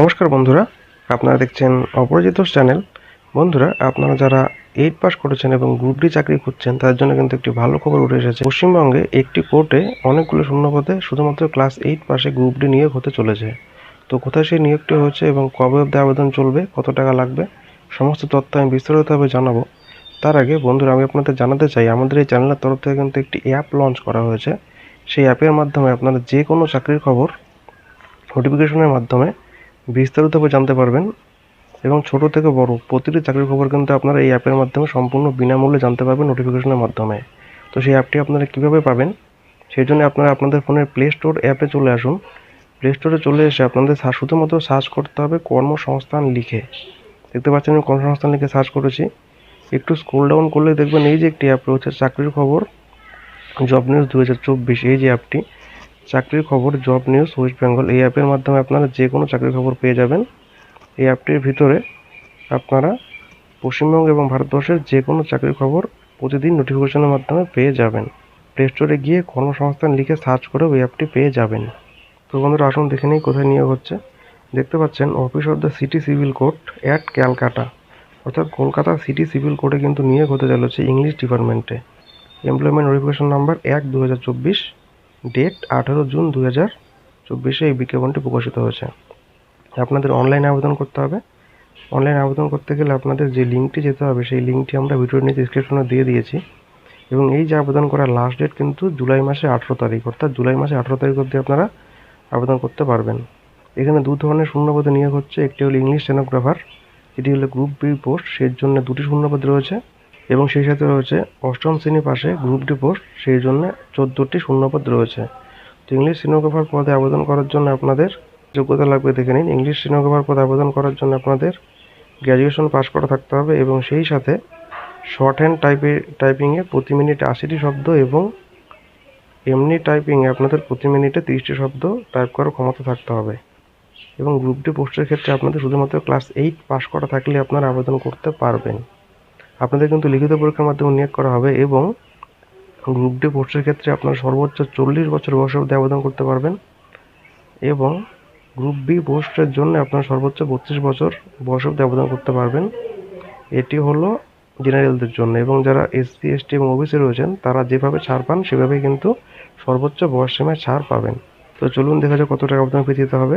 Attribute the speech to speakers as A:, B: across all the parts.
A: নমস্কার বন্ধুরা, আপনারা দেখছেন অপরাজিত চ্যানেল। বন্ধুরা, আপনারা যারা এইট পাস করেছেন এবং গ্রুপ ডি চাকরি খুঁজছেন তার জন্য কিন্তু একটি ভালো খবর উঠে এসেছে। পশ্চিমবঙ্গে একটি কোর্টে অনেকগুলো শূন্যপদে শুধুমাত্র ক্লাস এইট পাশে গ্রুপ ডি নিয়োগ হতে চলেছে। তো কোথায় সেই নিয়োগটি হচ্ছে এবং কবে অবধি আবেদন চলবে, কত টাকা লাগবে, সমস্ত তথ্য আমি বিস্তারিতভাবে জানাব। তার আগে, বন্ধুরা, আমি আপনাদের জানাতে চাই, আমাদের এই চ্যানেলের তরফ থেকে কিন্তু একটি অ্যাপ লঞ্চ করা হয়েছে। সেই অ্যাপের মাধ্যমে আপনারা যে কোনো চাকরির খবর নোটিফিকেশনের মাধ্যমে বিস্তারিতভাবে জানতে পারবেন। এবং ছোট থেকে বড় প্রতিটি চাকরির খবর কিন্তু আপনারা এই অ্যাপের মাধ্যমে সম্পূর্ণ বিনামূল্যে জানতে পারবেন নোটিফিকেশনের মাধ্যমে। তো সেই অ্যাপটি আপনারা কীভাবে পাবেন? সেই জন্য আপনারা আপনাদের ফোনের প্লে স্টোর অ্যাপে চলে আসুন। প্লে স্টোরে চলে এসে আপনাদের শুধুমাত্র সার্চ করতে হবে কর্মসংস্থান লিখে। দেখতে পাচ্ছেন আমি কর্মসংস্থান লিখে সার্চ করেছি। একটু স্ক্রোল ডাউন করলে দেখবেন এই যে একটি অ্যাপ রয়েছে, চাকরির খবর। জব নিউজ দু হাজার চব্বিশ, এই যে অ্যাপটি চাকরির খবর জব নিউজ ওয়েস্ট বেঙ্গল এই অ্যাপের মাধ্যমে আপনারা যে কোনো চাকরির খবর পেয়ে যাবেন। এই অ্যাপটির ভিতরে আপনারা পশ্চিমবঙ্গ এবং ভারতবর্ষের যে কোনো চাকরির খবর প্রতিদিন নোটিফিকেশনের মাধ্যমে পেয়ে যাবেন। প্লে স্টোরে গিয়ে কর্মসংস্থান লিখে সার্চ করে ওই অ্যাপটি পেয়ে যাবেন। তো বন্ধুরা, আসুন দেখে নিই কোথায় নিয়োগ হচ্ছে। দেখতে পাচ্ছেন office of the city civil court at Calcutta অর্থাৎ কলকাতা সিটি সিভিল কোর্টে কিন্তু নিয়োগ হতে চলেছে ইংলিশ ডিপার্টমেন্টে এমপ্লয়মেন্ট নোটিফিকেশন নাম্বার এক দু হাজার চব্বিশ। ডেট আঠেরো জুন দু হাজার চব্বিশে এই বিজ্ঞাপনটি প্রকাশিত হয়েছে। আপনাদের অনলাইনে আবেদন করতে হবে। অনলাইনে আবেদন করতে গেলে আপনাদের যে লিঙ্কটি যেতে হবে, সেই লিঙ্কটি আমরা ভিডিওর নিচে ডিসক্রিপশনে দিয়ে দিয়েছি। এবং এই যে আবেদন করার লাস্ট ডেট কিন্তু জুলাই মাসে আঠেরো তারিখ, অর্থাৎ জুলাই মাসে আঠেরো তারিখ অবধি আপনারা আবেদন করতে পারবেন। এখানে দু ধরনের শূন্যপদে নিয়োগ হচ্ছে। একটি হলো ইংলিশ স্টেনোগ্রাফার এটি হলো গ্রুপ বি পোস্ট সেই জন্য দুটি শূন্যপদ রয়েছে। এবং সেই সাথে রয়েছে অষ্টম শ্রেণি পাশে গ্রুপ ডি পোস্ট সেই জন্য চোদ্দোটি শূন্যপদ রয়েছে। তো ইংলিশ স্টেনোগ্রাফার পদে আবেদন করার জন্য আপনাদের যোগ্যতা লাগবে, দেখে নিন। ইংলিশ স্টেনোগ্রাফার পদে আবেদন করার জন্য আপনাদের গ্র্যাজুয়েশন পাস করা থাকতে হবে এবং সেই সাথে শর্ট হ্যান্ড টাইপে টাইপিংয়ে প্রতি মিনিটে আশিটি শব্দ এবং এমনি টাইপিংয়ে আপনাদের প্রতি মিনিটে তিরিশটি শব্দ টাইপ করার ক্ষমতা থাকতে হবে। এবং গ্রুপ ডি পোস্টের ক্ষেত্রে আপনাদের শুধুমাত্র ক্লাস এইট পাস করা থাকলে আপনারা আবেদন করতে পারবেন। আপনাদের কিন্তু লিখিত পরীক্ষার মাধ্যমে নিয়োগ করা হবে এবং গ্রুপ ডি পোস্টের ক্ষেত্রে আপনারা সর্বোচ্চ চল্লিশ বছর বয়স অবধি আবেদন করতে পারবেন এবং গ্রুপ বি পোস্টের জন্য আপনারা সর্বোচ্চ বত্রিশ বছর বয়স অবধি আবেদন করতে পারবেন। এটি হলো জেনারেলদের জন্য এবং যারা এসসি এসটি এবং ওবিসি রয়েছেন, তারা যেভাবে ছাড় পান, সেভাবেই কিন্তু সর্বোচ্চ বয়স সীমায় ছাড় পাবেন। তো চলুন দেখা যাক কত টাকা আবেদন ফি দিতে হবে।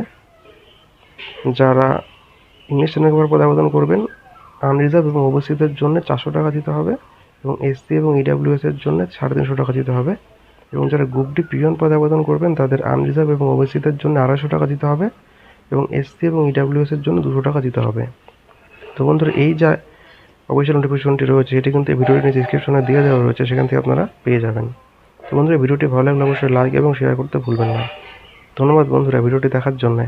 A: যারা ইংলিশ স্টেনোগ্রাফার পদে আবেদন করবেন আনরিজার্ভ এবং ওবিসিদের জন্য চারশো টাকা দিতে হবে এবং এসসি এবং ইডাব্লিউএস এর জন্য সাড়ে তিনশো টাকা দিতে হবে। এবং যারা গ্রুপ ডি পিয়ন পদে আবেদন করবেন, তাদের আনরিজার্ভ এবং ওবিসিদের জন্য আড়াইশো টাকা দিতে হবে এবং এসসি এবং ইডাব্লিউএস এর জন্য দুশো টাকা দিতে হবে। তো বন্ধুরা, এই যা অফিসিয়াল নোটিফিকেশনটি রয়েছে এটি কিন্তু ভিডিওটি ডিসক্রিপশনে দিয়ে দেওয়া রয়েছে, সেখান থেকে আপনারা পেয়ে যাবেন। তো বন্ধুরা ভিডিওটি ভালো লাগলে অবশ্যই লাইক এবং শেয়ার করতে ভুলবেন না। ধন্যবাদ বন্ধুরা ভিডিওটি দেখার জন্য।